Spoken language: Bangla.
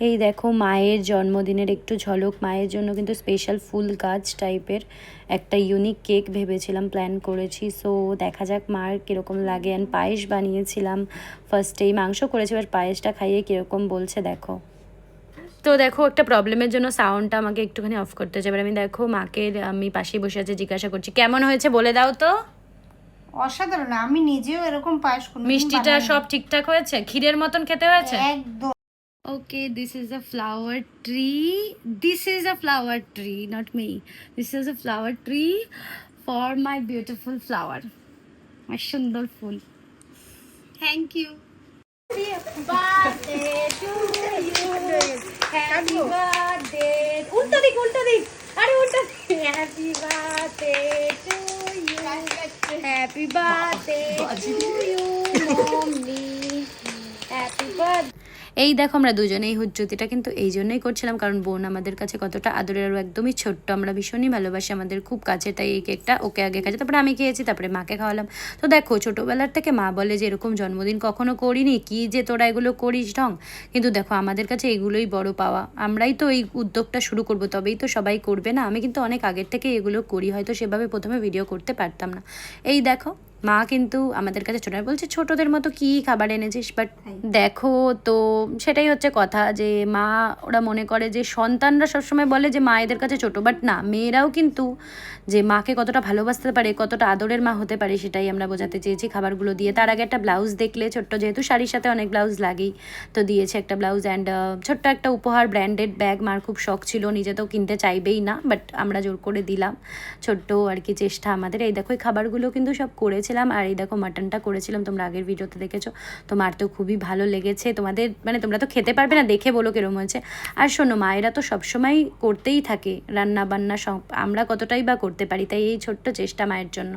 এই দেখো মায়ের জন্মদিনের একটু ঝলক মায়ের জন্য কিন্তু স্পেশাল ফুল গাছ টাইপের একটা ইউনিক কেক ভেবেছিলাম প্ল্যান করেছি। সো দেখা যাক মার কীরকম লাগে। অ্যান্ড পায়েস বানিয়েছিলাম। ফার্স্টেই মাংস করেছি এবার পায়েসটা খাইয়ে কীরকম বলছে দেখো। তো দেখো একটা প্রবলেমের জন্য সাউন্ডটা আমাকে একটুখানি অফ করতে হচ্ছে। এবার আমি দেখো মাকে আমি পাশেই বসে আছে জিজ্ঞাসা করছি কেমন হয়েছে বলে দাও তো? অসাধারণ আমি নিজেও এরকম পায়েস কোনোদিন মিষ্টিটা সব ঠিকঠাক হয়েছে? ক্ষীরের মতন খেতে হয়েছে? একদম। okay this is a flower tree. This is a flower tree not me. This is a flower tree for my beautiful flower. My sundar full. Thank you. Happy birthday to you. Happy birthday. Ulta dik ulta dik are ulta happy birthday to you. Happy birthday to you. এই দেখো আমরা দুজনেই হুজ্জতিটা কিন্তু এই জন্যই করছিলাম, কারণ বোন আমাদের কাছে কতটা আদরের আর একদমই ছোট্ট। আমরা ভীষণই ভালোবাসি, আমাদের খুব কাছে, তাই এই কেকটা ওকে আগে খাচ্ছে তারপরে আমি খেয়েছি, তারপরে মাকে খাওয়ালাম। তো দেখো, ছোটোবেলার থেকে মা বলে যে এরকম জন্মদিন কখনো করিনি, কি যে তোরা এগুলো করিস ঢং। কিন্তু দেখো, আমাদের কাছে এগুলোই বড় পাওয়া। আমরাই তো এই উদ্যোগটা শুরু করব, তবেই তো সবাই করবে না। আমি কিন্তু অনেক আগের থেকে এগুলো করি, হয়তো সেভাবে প্রথমে ভিডিও করতে পারতাম না। এই দেখো মা কিন্তু আমাদের কাছে ছোট বলছে ছোটদের মতো কি খাবার এনেছিস? বাট দেখো তো সেটাই হচ্ছে কথা যে মা ওরা মনে করে যে সন্তানরা সবসময় বলে যে মায়েদের কাছে ছোট। বাট না মেয়েরাও কিন্তু যে মাকে কতটা ভালোবাসতে পারে কতটা আদরের মা হতে পারে সেটাই আমরা বোঝাতে চেয়েছি খাবারগুলো দিয়ে। তার আগে একটা ব্লাউজ দেখলে ছোট্ট যেহেতু শাড়ির সাথে অনেক ব্লাউজ লাগেই তো দিয়েছে একটা ব্লাউজ অ্যান্ড ছোট্ট একটা উপহার ব্র্যান্ডেড ব্যাগ মার খুব শখ ছিল নিজে তো কিনতে চাইবেই না বাট আমরা জোর করে দিলাম। ছোট্ট আর কি চেষ্টা আমাদের। এই দেখো এই খাবারগুলো কিন্তু সব করেছিলাম, আর এই দেখো মাটনটা করেছিলাম, তোমরা আগের ভিডিওতে দেখেছ। তোমার তো খুবই ভালো লেগেছে। তোমাদের মানে তোমরা তো খেতে পারবে না, দেখে বলো কিরম হয়েছে। আর শোনো মায়েরা তো সবসময় করতেই থাকে। রান্না বান্না সব, আমরা কতটাই বা করতে পারি, তাই এই ছোট্ট চেষ্টা মায়ের জন্য।